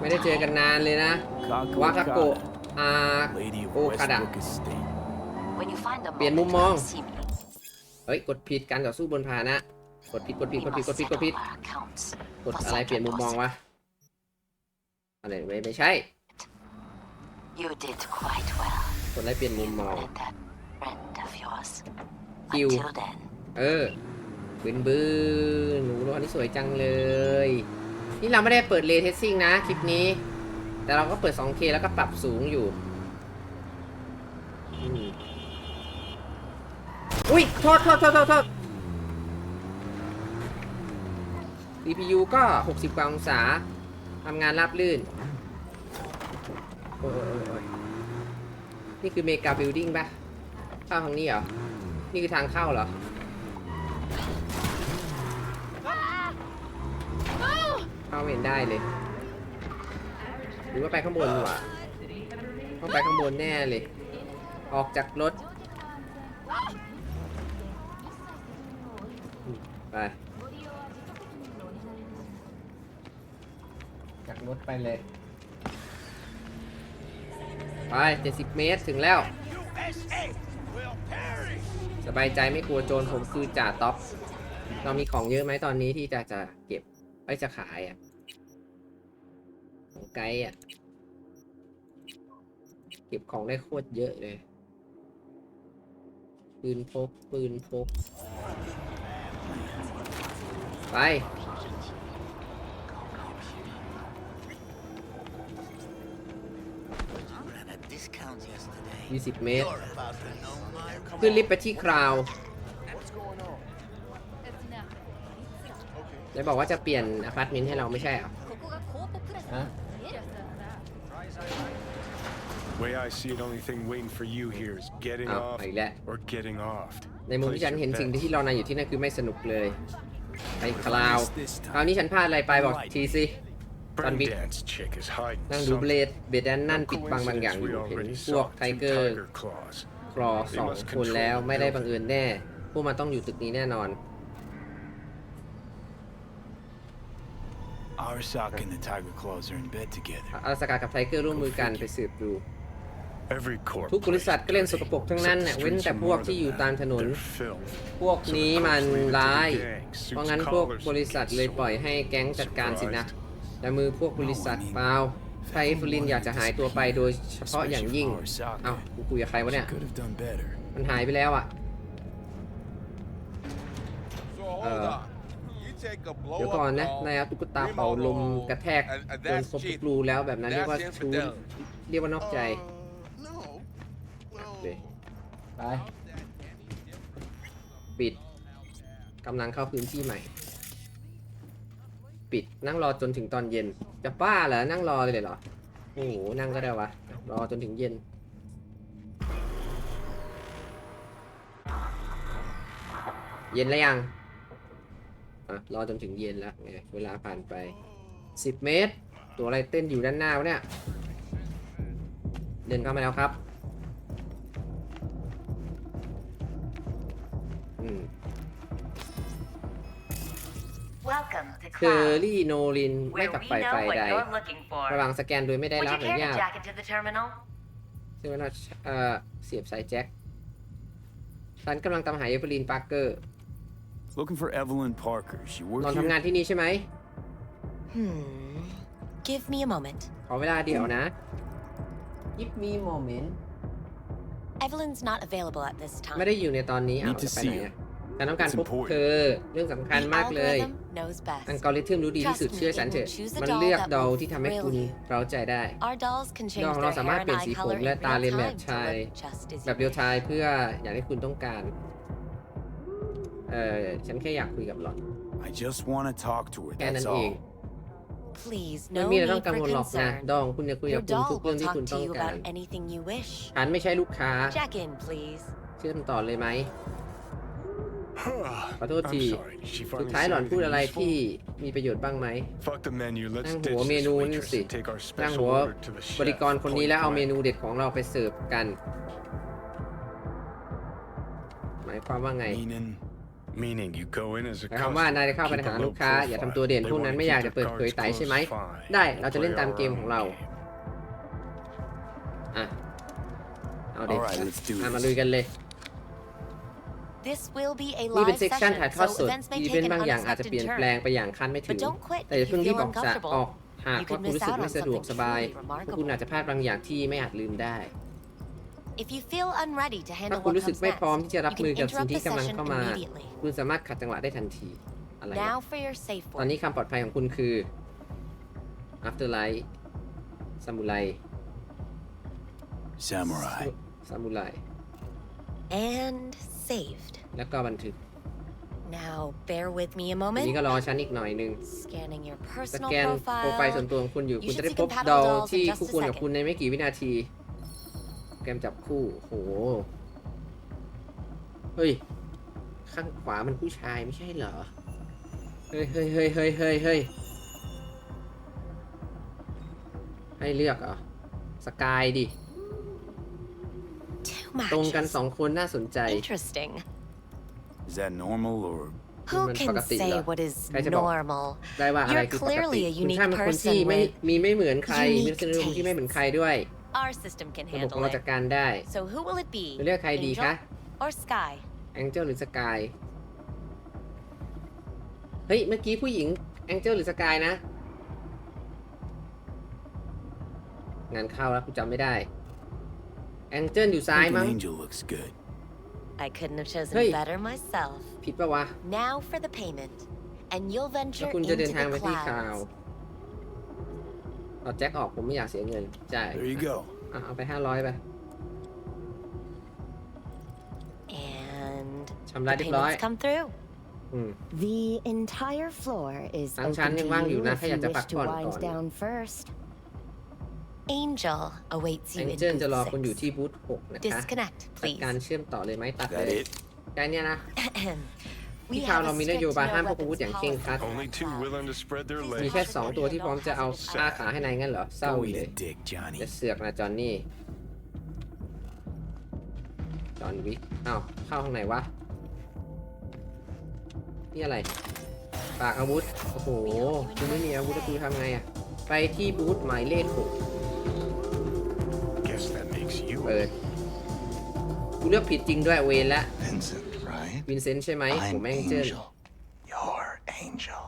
ไม่ได้เจอกันนานเลยนะวาคาโกะอา Lady of โอคาดะ Westbrook Estate. When you find a เปลี่ยนมุม moment, มอง come see me. เฮ้ย กดผิดการต่อสู้บนพาหนะ กดผิดกดผิด We กดผิดกด must ผิดกด settle ผิด our accounts. กดอะไรเปลี่ยนมุมมองวะอะไรไม่ไม่ใช่ You did quite well. กดอะไรเปลี่ยนมุมมอง And that friend of yours. You. Until then, เออบืนบืนหนูรอันนี้สวยจังเลย นี่เราไม่ได้เปิดเลเทสซิ่งนะคลิปนี้ แต่เราก็เปิด 2K แล้วก็ปรับสูงอยู่ อุ้ยโทษโทษโทษโทษ CPU ก็ 60 กว่าองศาทำงานราบลื่น โอ้ยนี่คือเมกาบิลดิ้งปะเข้าทางนี้เหรอ นี่คือทางเข้าเหรอาไม่เห็นได้เลยหรือว่าไปข้างบนดีกว่าต้องไปข้างบนแน่เลย ออกจากรถ ไป จากรถไปเลย ไป 70 เมตรถึงแล้ว สบายใจไม่กลัวโจรผมคือจ่าท็อป เรามีของเยอะไหมตอนนี้ที่จะจะเก็บไว้จะขายอะ ของไกด์อะ เก็บของได้โคตรเยอะเลย ปืนพก ปืนพก ไปยี่สิบเมตร ขึ้นลิฟต์ไปที่คราวได้บอกว่าจะเปลี่ยนอพาร์ตเมนต์ให้เราไม่ใช่เหรอฮะ Way I see it, only thing waiting for you here is getting อ้าว off อีกแล้ว or getting off. ในมุมที่ฉันเห็นสิ่งที่รอนายอยู่ที่นั่นคือไม่สนุกเลยไอ้คลาว This คราว time. นี้ฉันพลาดอะไรไปบอกทีสิ Brain Big. dance chick is hiding นั่งดูเบล something. ดเบดแดนนั่น No ปิดบังบางอย่างอ coincidence ยู่ we เห็น already พวก saw ไท two เกอร์ tiger claws. คลอสองคนแล้วไม่ได้บังเอิญแน่ พวกมันต้องอยู่ตึกนี้แน่นอน Arsak and the Tiger Claws are in bed together. อาสกากับไทเกอร์ร่วมมือกันไปสืบดู Every corp ทุกบริษัทก็เล่นสกปรกทั้งนั้นน่ะ except the เว้น streets แต่ are พวก more ที่ than อยู่ that. ตามถนน They're filth. พวกนี้มันร้าย So the cops leave it to the gang, เพราะ suits, งั้นพวก collars, บริษัทเลยปล่อยให้แก๊งจัดการสินะแต่มือพวกบริษัทเปล่าไทยฟลินอยากจะหายตัวไปโดยเฉพาะอย่างยิ่ง เอ้ากูคุยกับใครวะ She เนี่ย could have done better. มันหายไปแล้วอะ So hold Uh, on. You take a blow เดี๋ยวก่อน up นะ doll, นายเอาตุ๊กตาเป่าลมกระแทก and, and จน that's ครบทุก cheating. รูแล้วแบบนั้นเรียกว่า That's ชู้ infidelity. เรียกว่านอกใจ Uh, no. Well, ไป ไป ปิดกำลังเข้าพื้นที่ใหม่ ปิดนั่งรอจนถึงตอนเย็น จะบ้าเหรอนั่งรอเลยเหรอโอ้โหนั่งก็ได้วะ รอจนถึงเย็นเย็นแล้วยัง อะ รอจนถึงเย็นแล้วไงเวลาผ่านไป 10 เมตร ตัวอะไรเต้นอยู่ด้านหน้าเนี่ย เดินเข้ามาแล้วครับ เคอ Cloud, รี่โนลินไม่ where กับ we ไฟไฟ know what ใด you're looking for. ระหว่างสแกนโดยไม่ได้ Would รับ you อนุ care ญา to ต jack into the terminal? ซึ่งว่าเอ่อเสียบสายแจ็คฉันกำลังตามหาเอเวอร์ลินปาร์เกอร์ Looking for Evelyn Parker. She น work อนทำงาน here? ที่นี่ใช่ไหม Hmm. Give me a moment. ขอเวลาเดี๋ยวนะ Give me a moment Evelyn's not available at this ไม่ time. ได้อยู่ในตอนนี้ Need เอา to จะไป see ไหน you. อะฉันต้องการ It's พบ important. เธอเรื่องสำคัญ The มากเลย algorithm knows อัล best. กอริทึมรู้ดีที่สุด Trust me, เชื่อฉัน it เถ will อะ choose a มัน doll เลือก that ดอล will ที่ทำให้คุณ thrill you. เร้าใจได้ Our dolls can ดอ change ลของเรา their สามารถ hair เปลี่ยน and สี eye ผม color และ in ตา real เรียนแบบ time to ชาย look just as แบบ you เรียล want. ไทม์เพื่ออย่างที่คุณต้องการ เออฉันแค่อยากคุยกับหล่อน I just want to talk to her. แค่นั้ That's นเอง all. Please, ไม่ no มีอะไรต้อ need งกังว for ลหรอกนะ concern. ดองคุณจะคุยกับ Your คุณทุก doll เรื่อง will ที่คุณ talk ต้อ to ง you การ about anything you wish. ฉันไม่ใช่ลูกค้า Jack in, please. เชื่อมต่อเลยไหม ขอโทษ I'm ที sorry. Did she สุด finally ท้ายห say ล่อนพูด anything อะไรที่ useful? มีประโยชน์บ้างไหม Fuck the menu. Let's นั่ง ditch หัวเม this นูนี่ waitress สิ and take our นั่ง special หัว order to the บริ chef. กรคนนี้ Point แล้วเอาเม blank. นูเด็ดของเราไปเสิร์ฟกัน หมายความว่าไง Meaning, Meaning you go in as a หมายความว่านายจะเข้าไปใน keep หา a ลู low กค้า อย่าทำตัวเด่น profile. พวกนั้นไม่อยากจะเปิดเผยไตใช่ไหมได้เราจะเล่นตามเกมของเราอะ เอาเด็ก Alright, let's do อะ this. มาลุยกันเลย This will be a นี่เป็น live เซกชัน session, ถ่ายทอด so สด events may อีเว take นต์ an บางอย่างอาจจะเป unexpected ลี่ยนแปลง turn. ไปอย่างคาดไม่ถึ But ง don't quit แต่อย่า if เพิ่ง you รีบ feel ออกจาก uncomfortable. ออกหาก You ว่า could คุณ miss รู้สึก out ไม่ on สะดวก something สบาย truly เพราะคุณ remarkable. อาจจะพลาดบางอย่างที่ไม่อาจลืมได้ If you feel unready to ถ้า handle คุณ what รู้สึก comes ไม่ next, พร้อมที่จะรับ you มือ can กับสิ่ง interrupt ที่ the กำลัง session เข้ามา immediately. คุณสามารถขัดจังหวะได้ทันที อะไรวะ Now for your safe ตอน word. นี้คำปลอดภัยของคุณคือ afterlight ซามูไร Samurai. ซามูไร And saved. แล้วก็บันทึก Now bear with me a อันนี้ moment. ก็รอฉันอีกหน่อยหนึง Scanning your ส personal แกนโปรไฟล์ส่วน profile. ตัวของคุณอยู่ You คุณจะ should ได้ see พบ compatible ดอล dolls in ที่ just a คู่ควรกับ second. คุณในไม่กี่วินาที เกมจับคู่โห เฮ้ย ข้างขวามันผู้ชายไม่ใช่เหรอ เฮ้ยเฮ้ยเฮ้ยเฮ้ยเฮ้ยเฮ้ยให้เลือกเหรอ สกายดิ Two ตรงกัน matches. สองคนน่าสนใจ Interesting. Is that normal or Who Human can pagati say lang. what is Kaya siya ba- normal? ได้ว่าอะไร You're คือปก clearly ติ a คุณ unique ใช่เป็นคน person ที่ไม่ with มีไม่เหมือนใคร unique มีลักษณะที่ไม่เหมือนใครด้วย Our system can ระบบของ handle เรา it. จัดการได้ So who will it be? จะเลือกใครดีคะ Angel or Sky? แองเจิลหรือสกาย เฮ้ย เมื่อกี้ผู้หญิงแองเจิลหรือสกายนะ งานเข้าแล้วกูจำไม่ได้แองเจิลอยู่ซ้าย I think มั้ an ง angel looks good. I couldn't have chosen Hey. better myself. ผิดปะวะ Now for the payment. And you'll แล้ว venture คุณจะ into เดินทางไป the ที่คาว clouds. เอาแจ็คออกผมไม่อยากเสียเงินจ่าย There you go. อะเอาไปห้าร้อยไป And ชำระ the เรียบร้อย payments come through. อืม The entire floor is ทั้ง open ชั้น to ยังว่างอยู่ you นะ if ถ้าอยาก you จะ wish พัก to ผ่อน wind ก่อน down first. Angel awaits แอ you ง in เจิลจะรอ booth คุณอยู่ six. ที่บูธหกนะคะ Disconnect, จัด please. การเชื่อมต่อเลยไหมตัด Is เล that ย it? แค่เนี้ยนะ we ที่คราว have เรา a มีน strict โยบาย no ห้ามพกอาวุธ weapons อย่างเคร่งครัด policy. Only two willing to spread their มี legs. แค่สองตัวที่พร้อมจะเอาฆ่าขาให้นายงั้นเหรอเศร้า Go เล eat ย a dick, Johnny. จะเสือกนะจอนนี่ จอนวิกอ้าวเข้าข้างในวะ นี่อะไร ปากอาวุธ โอ้โหคุณไม่มีอาวุธแล้วคุณทำไงอะไปที่บูธหมายเลขหก Guess that makes you เปิด กูเลือกผิดจริงด้วยเวนละ Vincent, right? วินเซนต์ใช่ไหมผมแองเจิล Your angel.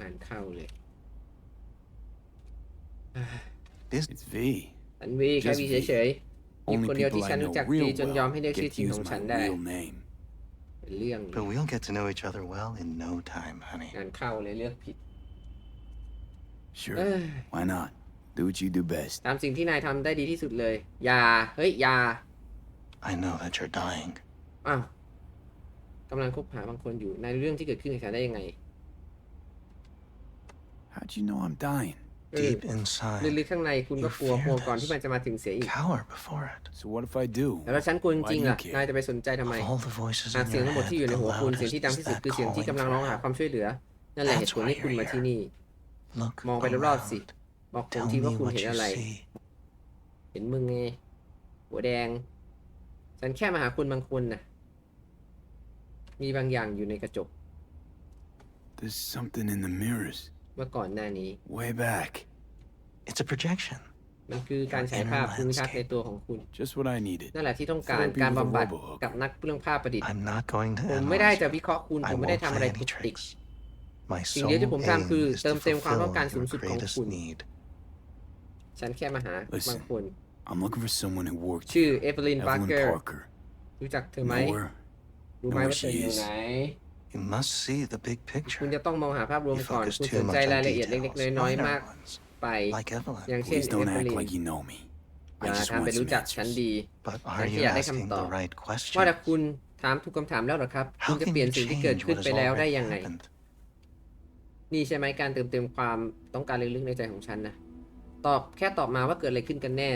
งานเข้าเลย This It's V. ฉันวีแค่ Just วี V เฉยๆมี Only คนเดียว people ที่ I ฉัน know รู้จัก real ดีจนยอมให้ well เรียกชื่อ get จริง to ข use องฉัน my ได้ real name. เป็นเรื่องเลย But we'll get to know each other well in no time, honey. งานเข้าเลยเลือกผิด Sure. เอ้ย Why not? Do what you do best. ตามสิ่งที่นายทำได้ดีที่สุดเลยยาเฮ้ยยา I know that you're dying. อ้าว กำลังคบหาบางคนอยู่ในเรื่องที่เกิดขึ้นกับฉันได้ยังไง How'd you know I'm dying? เออ Deep inside, ลึกๆข้างในคุณก็กลัว You fear กลัวก่อน this. ที่มันจะมาถึงเสียอีก cower before it. So what if I do? แล้วถ้าฉันกลัวจ Why ริ do งๆ you ล่ะ care? นายจะไปสนใจทำไม Of all the voices หาก in เสียง your ทั้งหมด head, ที่อยู่ใน the หัวคุณ เสียง loudest ที่ดัง is ที่สุด that คือเสียงที่ calling กำลังร้อง for หา help. ความช่วยเหลือ นั่นแหละเหตุผลที่คุณมาที่นี่ Look มองไปรอบๆสิ around. บอกผม Tell ทีว่า me คุณ what เห็น you อะไร see. เห็นมึงไง หัวแดง ฉันแค่มาหาคุณบางคนน่ะ มีบางอย่างอยู่ในกระจก There's something in the mirrors. เมื่อก่อนหน้านี้ Way back. It's a projection. มันคือการฉายภาพภูมิทัศน์ในตัวของคุณ Just what I needed. นั่นแหละที่ต้องการ Therapy การ with a บำบัด robo-hooker. กับนักเรื่องภาพประดิษฐ์ I'm not going to ผมไม่ได้ analyze จะ you. วิเคราะห์คุณ I ผมไม่ได้ won't ทำอะไร play ทุ any กติก tricks. My สิ่ง sole เดียวที่ผม aim ทำคือ is เติ to มเต็มความต้อง fulfill การสูง your สุดของ greatest คุณ need. ฉันแค่มาหา Listen. บางคน I'm looking for someone who worked ชื่อ here. เอเวลิน Evelyn ปาร์เกอร์ Parker. รู้จักเธอไหม Know her? รู้ไหม know where ว่าเธอ she อยู่ is ไหน You must see the big คุณ picture. จะต้องมองหาภาพรวม You ก่อน focus คุณส too นใจ much ราย on ละเอียดเล็ก details, ๆน้อยๆ minor มาก ones, ไป like Evelyn. อย่างเช่น Please เอ don't เว act ลิน like you know me. อย่า I just ทำเป็น want รู้ some จักฉัน answers. ดี But ฉั are น you แค่อยากได้ asking คำตอบ the right ว่าแต่ question? คุณถามถูกคำถามแล้วเหรอครับ คุณ How จะ can เปลี่ยน you สิ่งที่เกิด change ขึ้น what ไป has แล้วได้ already ยังไง happened? นี่ใช่ไหมการเติมเต็มความต้องการลึกๆในใจของฉันนะ ตอบแค่ตอบมาว่าเกิดอะไรขึ้นกันแน่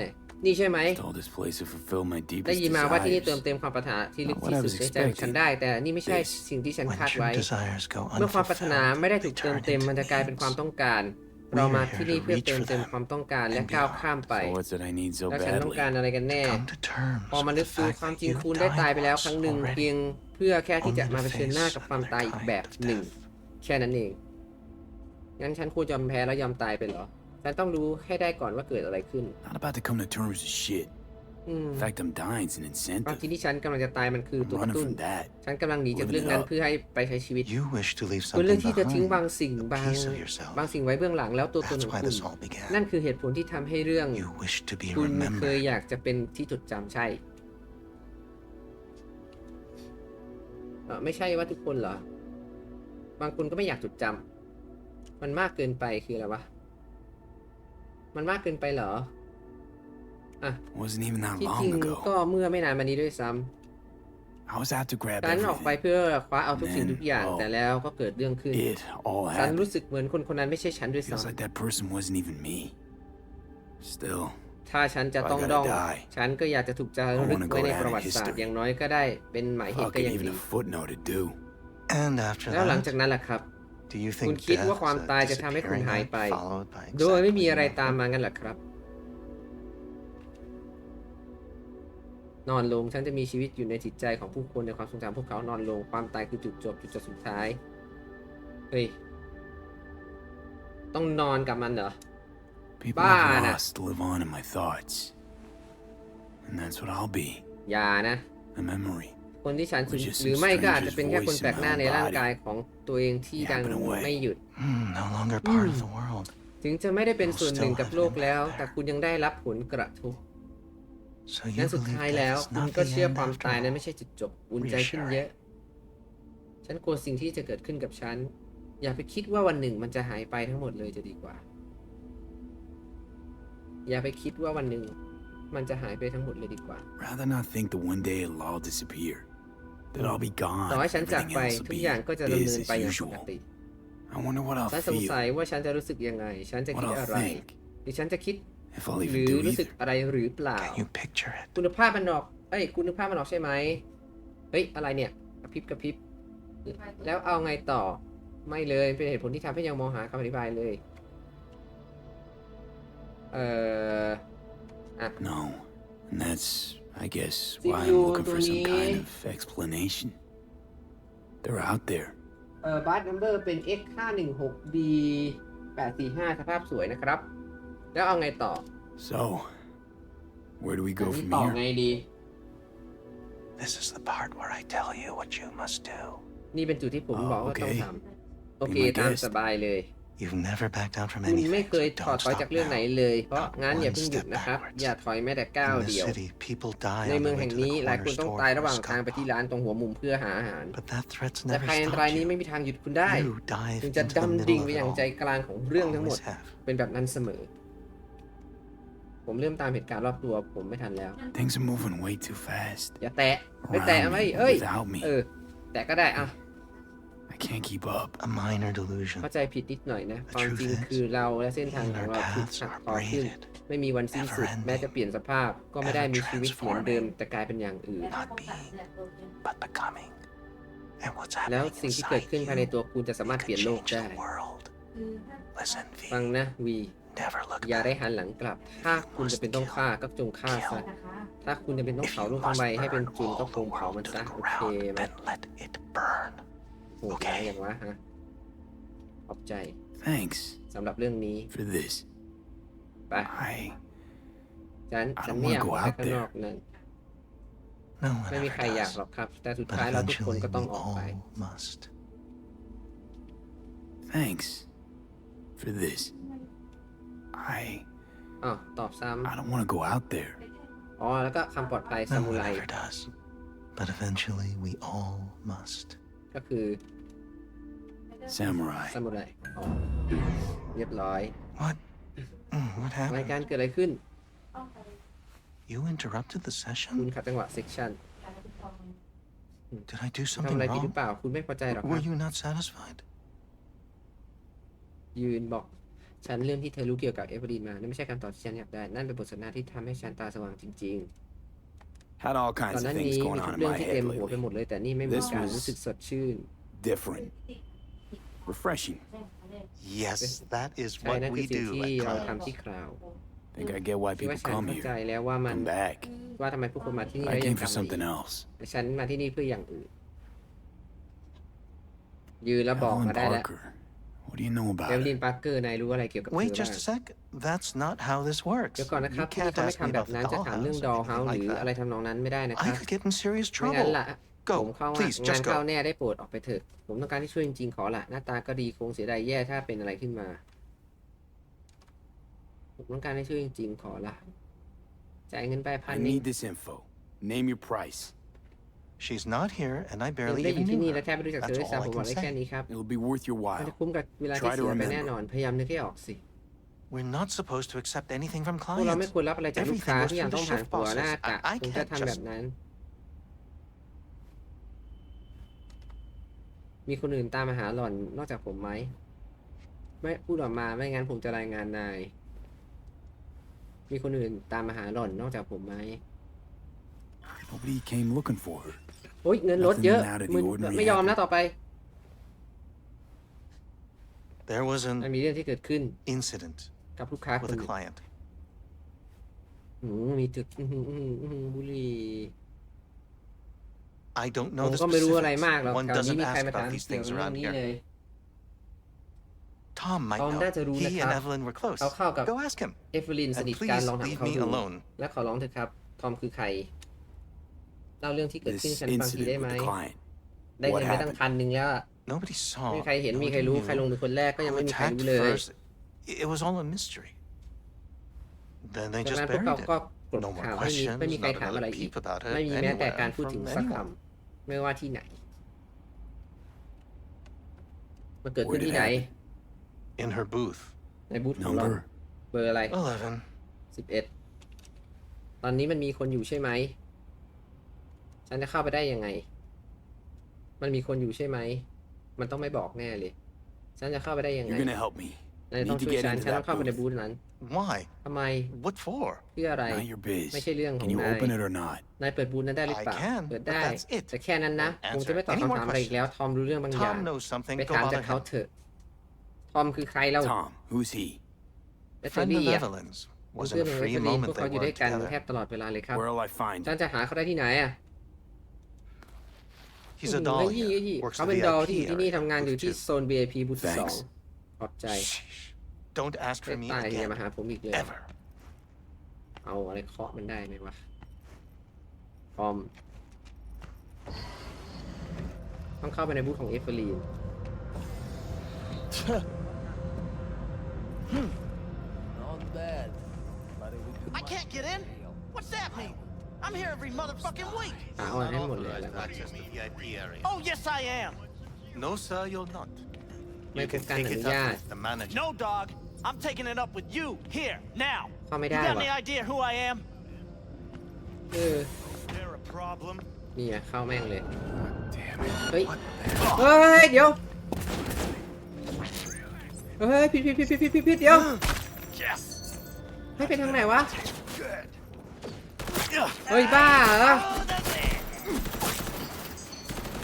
นี่ใช่ไหม Told this place to fulfill my ได้ deepest ยินมาว่าที่นี่เติม desires. เต็มความปรารถนาที่ลึก Not ที่ what I สุด was ในใจของฉันได้ แต่นี่ไม่ใช่ This. สิ่งที่ฉัน When คาด true ไว้ desires go เมื่อความปรารถนา unfulfilled, ไม่ได้ถู they กเติม turn เต็ม into มันจะกลายเป็นความ needs. ต้องการเรา We're มา here ที่นี่ to เพื่อ reach เติม for เต็ม them ความต้องการและ and ก้าว beyond. ข้ามไป So what's it I need so แล้วฉันต้อง badly? การอะไรกันแน่ Come to terms พอมา with นึก the ดู fact ความ that จริง you คุณได้ตายไปแล้ว died ครั้งหนึ่ง once เพียง already. เพื่อแค่ที่จะ Only มา to เผชิญหน้า face กับความตายอีกแบบ another kind of หนึ่ง death. แค่นั้นเอง งั้นฉันควรยอมแพ้แล้วยอมตายไปเหรอ ฉันต้องรู้ให้ได้ก่อนว่าเกิดอะไรขึ้น Not about to come to terms with shit. อืม In fact, I'm dying's an บางที incentive. ที่ฉันกำลังจะตายมันคือ I'm ตัวกระ running ตุ้น from that. ฉันกำลังหนีจากเรื่องนั้นเพื่อให้ไปใช้ชีวิต You wish to leave คุณเลือก something ที่จะทิ้งบาง behind. สิ่ง a บาง piece of yourself. บางสิ่งไว้เบื้องหลังแล้วตัวตน That's ของ why คุณ this all began. นั่นคือเหตุผลที่ทำให้เรื่อง You wish to be คุณเคย remembered. อยากจะเป็นที่จดจำใช่เออไม่ใช่ว่าทุกคนเหรอ บางคนก็ไม่อยากจดจำมันมากเกินไปคืออะไรวะ มันมากเกินไปเหรอ Wasn't even that ที่จริง long ก็ ago. เมื่อไม่นานมานี้ด้วยซ้ I was out to grab ำฉันออกไป everything. เพื่อคว้าเอาทุกสิ่งทุกอย่าง Man, oh. แต่แล้วก็เกิดเรื่องขึ้น It all ฉันรู้ happened. สึกเหมือนคนคนนั้นไม่ใช่ฉันด้วย Feels ซ้ำ like that person wasn't even me. Still, ถ้าฉันจะต้อง I gotta ดอง die. ฉันก็อยากจะถูกจารึก I wanna go ไว้ใน down in ประวัติศาสตร์ history. อย่างน้อยก็ได้เป็นหมายเหตุ fuck ก็ it, ยัง even ดี a footnote to do. And after แล้วหลัง that, จากนั้นล่ะครับ do you คุณ think คิด death ว่าความ is a ตายจะทำให้คุณ disappearing หาย act ไป followed by โดยไม่มี exactly อะไรตาม nothing? มางั้นเหรอครับ นอนลงฉันจะมีชีวิตอยู่ในจิตใจของผู้คนในความทรงจำพวกเขานอนลงความตายคือจุดจบจุดจบสุดท้าย เฮ้ย ต้องนอนกับมันเหรอ People I've Bana. lost live on in my thoughts. And that's what I'll be. อย่านะ A memory. คนที่ฉันสูญ Which is หรือไม่ก็อาจจะเป็นแค่คน stranger's แปลกหน้า voice in ใน my own ร่าง body. กายของตัวเองที่ดัง Yapping away. ไม่หยุด Hmm, no longer part of the world. ถึงจะไม่ได้เป็นส่วนหนึ่งกับโลกแล้ว Still have an แต่คุณยังได้รับผลกระทบ So งั้ you นสุด believe ท้าย death แล้ว is คุณ not ก็ the เชื่อ end ความ after ตายนั้น all. ไม่ใช่จุดจบอุ่นใจขึ้นเยอะ ฉันกลัวสิ่งที่จะเกิดขึ้นกับฉัน อย่าไปคิดว่าวันหนึ่งมันจะหายไปทั้งหมดเลยจะดีกว่า อย่าไปคิดว่าวันหนึ่งมันจะหายไปทั้งหมดเลยดีกว่า Rather not think that one day it'll all disappear. That I'll be gone. ต่อให้ฉันจาก Everything ไป else will ทุก be อย่างก็จะดำเนิน biz ไป as อย่างปก usual. ติ I wonder what I'll ฉันสงสัย feel. ว่าฉันจะรู้สึกยังไง ฉันจะ What คิด I'll อะไร think. หรือฉันจะคิด If I'll หรื even อ do รู้สึก either. อะไรหรือเปล่า Can you picture it? คุณภาพมันออก เอ้ย คุณภาพมันออกใช่ไหม เฮ้ย อะไรเนี่ย กระพริบกระพริบ แล้วเอาไงต่อ ไม่เลย เป็นเหตุผลที่ทำให้ยังมองหาคำอธิบายเลย เอ่อ No. And that's, I guess, See why you I'm looking for some doing kind it. of explanation. They're out there. เอ่อบัสนัมเบอร์เป็น x 5 1 6 b 8 4 5สภาพสวยนะครับ แล้วเอาไงต่อ So, where do we go อันนี้ from ต่อ here? ไงดี This is the part where I tell you what you must do. นี่เป็นจุดที่ผม อ๋อ บอกว่าต้อง โอเค ทำโอเค Be my ตาม guest สบายเลย You've never backed down from คุณ anything. ไม่เคย so ถอด don't ถอย stop จากเรื่องไหน now. เลย เพราะ Not งั้นอย่า one เพิ่งหยุด step นะครับ backwards. อย่าถอยแม้แต่ก้าว In เดี this ยว city, people die ใน on เมือ the ง way แห่ง to นี้ the หลายค corner นต้อง store ตาย for ระหว่าง a ทางไป scuffle. ที่ร้านตรงหัวมุมเพื่อหาอาหาร But that threat's แต่ never ภัยอันตราย stopped นี้ you. ไม่มีทางหยุดคุณได้ You dive คุณจะ into the ดำ middle ดิ่ง of ไป it อย่างใจ all. กลางของเรื่องทั้งหมด Always have. เป็นแบบนั้นเสมอ ผมเริ่มตามเหตุการณ์รอบตัว ผมไม่ทันแล้ว Things are moving way too fast. อย่าแตะ ไม่แตะ Around ไม่ me, เอ้ย without เอ me. อแตะก็ได้อะ I can't keep up. A minor delusion. เข้าใจผิดนิดหน่อยนะ The ความจริง truth is, คือเราและเส้นทางของ Our เราถูก paths หัก are คอขึ้น braided, ไม่มีวันสิ้นสุด never-ending, แม้จะเปลี่ยนสภาพก็ไม่ได้มีชีวิตเหมือนเดิมแต่กลายเป็นอย่างอื่น not being, but becoming. And what's แล้ว happening สิ่งที่เกิด inside ขึ้นภายใน you ตัวคุณจะสามารถ can เปลี่ยนโลก change ได้ the world. Listen, ฟัง V. นะวี Never look อย่าได้ back. หันหลังกลับ ถ้าคุณจะเป็นต้องฆ่าก็จงฆ่าซะ ถ้าคุณจะเป็นต้อง If เผา you โลกทั้ง must ใบให้เป็น burn จุนก็ all ค the งเผา world มัน to ซะ the โอเค ground, ไหม then let it burn. โหดร้ายอย่างวะฮะ ขอบใจ Thanks สำหรับเรื่องนี้ for this. ไป I ฉัน I ฉัน don't ไม่อยาก wanna อ go อกไป out ข้างน there. อกนั่น No one ไม่มี ever ใครอยาก does. หรอกครับ แต่สุด But ท้ายเราทุกคน eventually ก็ต้อง we ออกไป all must. thanks for this. I อ๋อตอบซ้ I don't want to go out there. ำอ๋อ แล้วก็คำปลอดภัยซา No มู one ไร ever does. But eventually we all must. ก็คือ Samurai. ซามูไรอ๋อเรียบร้อย What? Mm, What ราย happened? การเกิดอะไรขึ้น You interrupted the คุณ session? ขัดจังหวะเซ็กชัน Did I do ทำ something อะไรผิดหรือ wrong? เปล่า คุณไม่พอใจหรอกครั Were บ you not satisfied? ยืนบอก ฉันเรื่องที่เธอรู้เกี่ยวกับเอเวอรีนมานั่นไม่ใช่คำตอบที่ฉันอยากได้ นั่นเป็นบทสนทนาที่ทำให้ฉันตาสว่างจริง Had all ๆ ก่อน kinds ห of น้า things นี้ going มีทุ on ก in เรื่อง my ที่เต็ head มหัวไป lately. หมดเลย แต่นี่ไม่มี This การ was- รู้สึกสดชื่น Different. Refreshing. Yes, that is ใช่ what นั่นคือ we สิ่ง do ที่ at เรา Crown. ทำที่คราว Think I get why คิดว่า people ฉัน come เข้าใจ here. แล้วว่ามัน Come back. ว่าทำไมผู้คนมาที่นี่ I แล้วยั came ง for กลับมา something อีก else. แต่ฉันมาที่นี่เพื่ออย่างอื่น ยืนแล้วบอก Evelyn มาได้แล้ว Parker. What do you know เอ about เวลิน it? ปาร์เกอร์นายรู้อะไรเกี่ยวกับเธอ Wait บ้า just a ง sec. That's not how this works. เดี๋ยวก่อนนะค You รับที่นี่ can't เขาไม่ ask me ทำแบบ about นั้น the จะถามเรื่อง dollhouse ดอ or ลเฮา anything หรือ like อะไร that. ทำนองนั้นไม่ได้นะค I รับ could get in serious ไม่งั้น trouble. ละ Go, ผมเข้า please, งาน just เข้า go. แน่ได้โปรดออกไปเถอะ ผมต้องการที่ช่วยจริงๆ ขอละหน้าตาก็ดีคงเสียดายแย่ถ้าเป็นอะไรขึ้นมา ผมต้องการให้ช่วยจริงๆ ขอละจ่ายเงินไปพัน I นึง need this info. Name your price. She's not here, and I ยัง barely ได้อยู่ even ที่ knew นี่ her. และแทบไม่รู้จักเธอ That's ด้วยซ้ำ all ผ I มบอก can ได้แค่ say. นี้ครับ It'll be worth your มันจะ while. คุ้มกับเวลาที่ Try to เสียไป remember. แน่นอน พยายามนึกให้ออกสิ We're not supposed to accept anything from พวกเราไม่ clients. ควรรับอะไรจากลูกค้า Everything goes ที่อย่าง through ต้อง the ผ่าน shift หัวหน้า bosses. กะ I- I ผมจะ can't ทำแบบ just- นั้น มีคนอื่นตามมาหาหล่อนนอกจากผมไหม ไม่พูดออกมาไม่งั้นผมจะรายงานนาย มีคนอื่นตามมาหาหล่อนนอกจากผมไหม Nobody came looking for her. โอ้ยเงินลดเยอะ Nothing out of the มึง ordinary ไม่ยอมนะ happened. ต่อไป There was มัน an มีเรื่องที่เกิดขึ้น incident กับลูกค้าคน with ห a นึ่ง client. หืมมีจุดอื้อหืออื้อหืออื้อหือบุหรี่ I don't ผ know ม the ก็ไม่รู้อะไร specifics. มากหรอก One แถวนี้ doesn't มีใคร ask มาถาม about these เกี่ยว things กับเรื่อง around นี้ here. เลย Tom might Tom know. น่าจะรู้ He นะค and รับ Evelyn were close. เขาเข้ากับ Go ask him. เอฟเฟลิน And สนิท please กันลองถาม leave เขา me ดู alone. และขอร้องเถอะครับ ทอมคือใคร เล่าเรื่องที่เกิด This ขึ้นให้ฉันฟังที incident ได้ไหม with the client. ได้เงิน What ไปตั้ง happened? พันหนึ่งแล้วอะ Nobody ไม่ saw. มีใครเห็นไม่มีใคร nobody รู้ knew ใครลงมือคนแรกก็ยัง who ไม่มีใคร attacked รู้เลย first. It was all a mystery. Then they จาก just นั้นพวกเขา buried ก็ it. กลบ No more ข่าวไม่มี questions, ไม่มีใคร not ถาม another อะไรอีก peep about it ไม่มีแม้แต่ anywhere การพูดถึง from สักค anyone. ำไม่ว่าที่ไหน มันเกิดขึ้น Where did ที่ it ไหน happen? ใน her booth. ในบูธของเรา Number? เบอร์อะไร Eleven. สิบเอ็ดตอนนี้มันมีคนอยู่ใช่ไหม ฉันจะเข้าไปได้ยังไง มันมีคนอยู่ใช่ไหม มันต้องไม่บอกแน่เลย ฉันจะเข้าไปได้ยังไง You're gonna help me. นายต้อง Need to ช่วย get ฉัน into ฉันต้อง that เข้าไปใน booth. บูธนั้น Why? ทำไม What for? เพื่ออะไร Not your biz. ไม่ใช่เรื่องของ Can you นาย open it or not? นายเปิดบูธนั้นได้หรือเปล่า I can, เปิด but ได้ that's it. แต่แค่นั้นนะ Don't ผมจะไม่ตอบ answer any คำ more ถามอะไรอีกแล้ว ทอมรู้เรื่องบางอย่าง Tom knows something. ไป Go ถาม bother จากเขา him. เถอะ ทอมคือใครเรา Tom, who's he? และเธอ Friend รี่ of อะ Evelyn's. เป็น Was เพื่อ in น a ของเอ free ฟเฟอรีน moment พวก they เขาอยู่ด้วย worked กัน together. แทบตลอดเวลาเลยครับ Where'll I find ฉัน him? จะหาเขาได้ที่ไหนอะ He's a อืม doll เฮ้ย here. เฮ้ย Works เขา the เป็นดอลที่อยู่ VIP ที่นี่ area. ทำงานอยู่ Booth ที่ two. โซน VIP บูธสอง Thanks. ขอบใจ Sheesh. Don't ask ไม่ for me ตายอย่า again. มาหาผมอีกเลย Ever. เอาอะไรเคาะมันได้ไหมวะทอม ต้องเข้าไปในบูธของเอฟเฟอรีน I can't get in? What's that mean? I'm here every motherfucking week. หาเอาให้หมดเลยแล้วครับ Oh, yes, I am. No, sir, you're not. ไม่ You เป็น can การอ take นุ it ญา up ต with the manager. No, dog. I'm taking it up with you here now. เข้าไม่ You ได้ got any วะ idea who I am? เออ There a problem? นี่อะเข้าแม่งเลย Damn it. เฮ้ย เฮ้ย เดี๋ยว เฮ้ย ผิดผิดผิดผิดผิดผิดผิดเดี๋ยว Yes. ให้ไปทางไหนวะ เฮ้ยบ้าเหรอ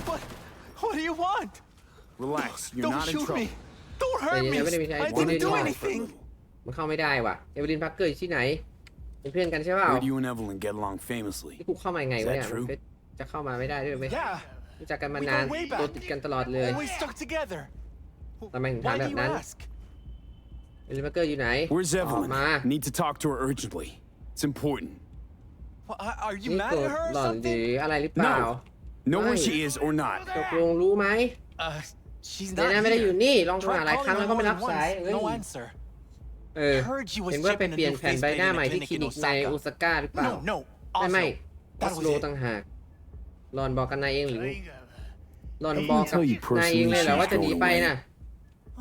What? What do you want? Relax. You're Don't not in shoot trouble. me. Don't hurt Yeah, me. yeah, yeah, yeah, I yeah, didn't yeah, do yeah. anything. มันเข้าไม่ได้ว่ะเอเวลินพักเกอร์อยู่ที่ไหน เป็นเพื่อนกันใช่เปล่า Where do you and Evelyn get along famously? ที่กูเข้ามายังไงวะเนี่ย Is that true? มันจะเข้ามาไม่ได้ด้วยเว้ย Yeah. รู้จักกันมา We นาน go way back. ตัวติดกันตลอดเลย Always stuck together. ทำไมถึงถาม Why แบ do บ you นั้น ask? เอเวลินพักเกอร์อยู่ไหน Where's ออก Evelyn? มา Need to talk to her urgently. It's important. Well, are- Are you นี่ mad โกร at ธ her หล่ or อนหรือ something? อะไรหรือเปล่า Know where Right. she is or not. ตกลงรู้ไหม Uh, she's เดี๋ยว not นะไม่ได้อยู่ here. นี่ลองโทร Tried หาหลายครั้ง calling แล้วก็ไม่ her รับ more สาย than เอ้ย once. No answer. เออ Heard you was เห็นว่าไป chipping a เปลี่ยน new แผ่น face ใบ paint หน้า in ใหม่ a ที่ clinic คลิ in นิกใน Osaka. โอซาก้าหรือเปล่า No, no. ไม่ไม่ Oslo. ออ That ส was โล it. ต่างหากหลอนบอกกันนายเองหรือหลอน I didn't บอกกับ tell you นายเองเลยเหรอ personally ว่าจะหนี she's ไป going น่ะ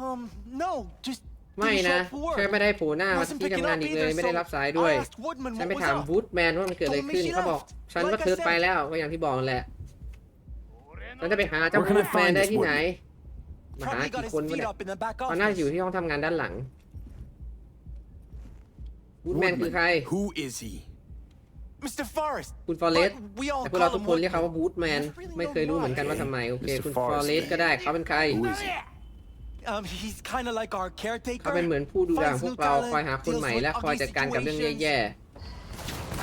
Um, no, just ไม่ didn't นะ show up for work. แค่ไม่ได้โผล่หน้ามา Wasn't ที่ picking ทำงาน up อีกเลย either, ไม่ได้ so รับสายด้วย I asked Woodman ฉัน what ไป was ถาม up. วูดแมนว่ามันเกิดอะไร Told me ขึ้น she เขาบอก left. ฉันว่า Like I เธอไป said. แล้วก็อย่างที่บอกนั่นแหละฉันจะไปหาเจ้า Where can วู I ดแมน find ได้ this ที่ไหน woman? มาหา Probably got กี่ his คนวะ feet เนี่ย up in the back เขาน่าจะอยู่ office. ที่ห้องทำงานด้านหลังวูดแมนคือใคร Who is he? Mr. Forrest. คุณฟอเรส But we all แต่พวกเรา call ทุก him คนเรียกเขา Woodman. ว่าบูธแมน Never really ไม่เคยรู้เหมือนกันว่าทำไมโอเค Mr. คุณฟ Forrest อเรสก็ได้เขาเป็นใคร Who is he? Um, he's kind of like our เขา caretaker. เป็นเหมือนผู้ดูแลของพวกเรา Finds new คอยหาคนใหม่ talent, และ deals คอย with จัดการกับเรื่อง ugly แย่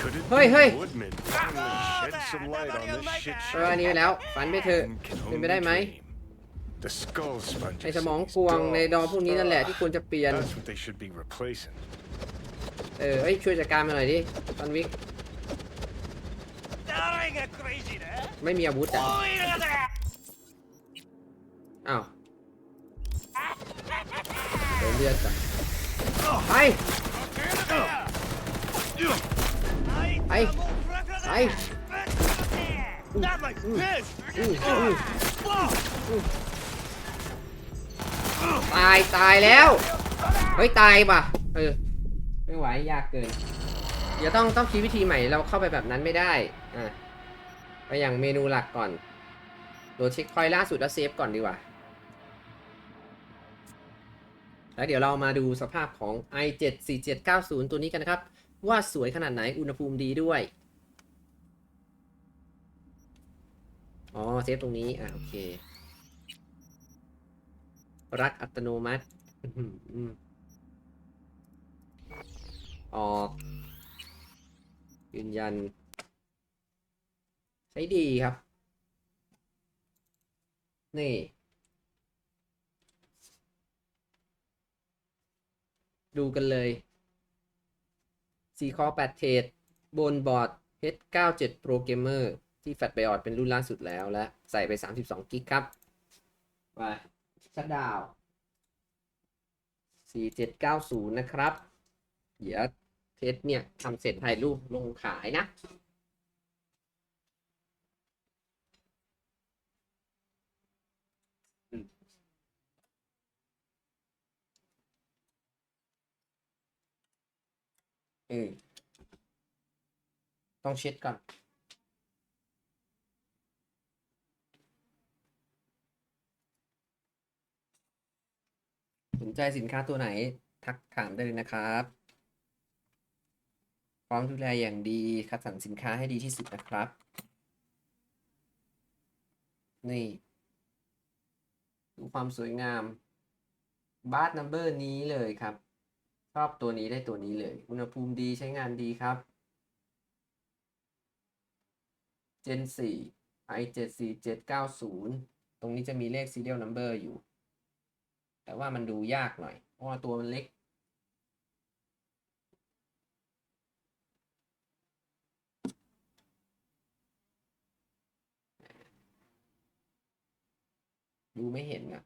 Could it Hey, be hey. Woodman finally shed some light on this shit ๆเอออันนี้ไปแล้ว ฝันไปเถอะ One can เป็นไป only ได้ไหม dream. The skull sponges. ไอ้สมอง these กวงในดอ dogs. พวกนี้นั่นแหละที่ควรจะเปลี่ยน That's what they should be replacing. เออเอ้ยช่วยจัดการมาหน่อยดิตอนวิก ไม่มีอาวุธอะ อ้าว เดี๋ยวเลือดก่อนไป ไป ไป ตายตายแล้ว เฮ้ย ตายป่ะ เออ ไม่ไหวยากเกิน เดี๋ยวต้องต้องคิดวิธีใหม่เราเข้าไปแบบนั้นไม่ได้ อะไปอย่างเมนูหลักก่อน โดดเช็คพอยต์ล่าสุดแล้วเซฟก่อนดีกว่า แล้วเดี๋ยวเรามาดูสภาพของ i7 4790 ตัวนี้กันนะครับ ว่าสวยขนาดไหนอุณหภูมิดีด้วย อ๋อ เซฟตรงนี้ อะ โอเค รัดอัตโนมัติอ๋อหือออกยืนยัน ใช้ดีครับ นี่ ดูกันเลย4คอ8เทรดบนบอร์ด H97 Pro Gamer ที่แฟลชไบออดเป็นรุ่นล่าสุดแล้วและใส่ไป 32 กิกครับ ไปชัดดาว 4790 นะครับ เดี๋ยวเทสเนี่ยทำเสร็จถ่ายรูปลงขายนะ อืมต้องเช็ดก่อน สนใจสินค้าตัวไหน ทักถามได้เลยนะครับ พร้อมดูแลอย่างดีคัดสรรสินค้าให้ดีที่สุดนะครับ นี่ ดูความสวยงามบาร์นัมเบอร์นี้เลยครับ ชอบตัวนี้ได้ตัวนี้เลย อุณหภูมิดีใช้งานดีครับ Gen 4 i 7 4 7 9 0ตรงนี้จะมีเลข serial number อยู่ แต่ว่ามันดูยากหน่อย เพราะว่าตัวมันเล็ก ดูไม่เห็นนะ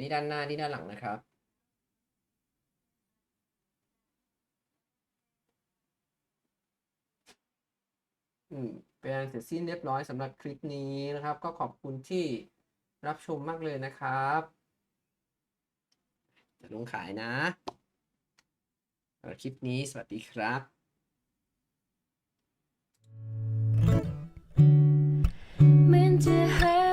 นี่ด้านหน้า นี่ด้านหลังนะครับ อืมเป็นเสร็จสิ้นเรียบร้อยสำหรับคลิปนี้นะครับ ก็ขอบคุณที่รับชมมากเลยนะครับจะลงขายนะสำหรับคลิปนี้สวัสดีครับ เหมือนจะหา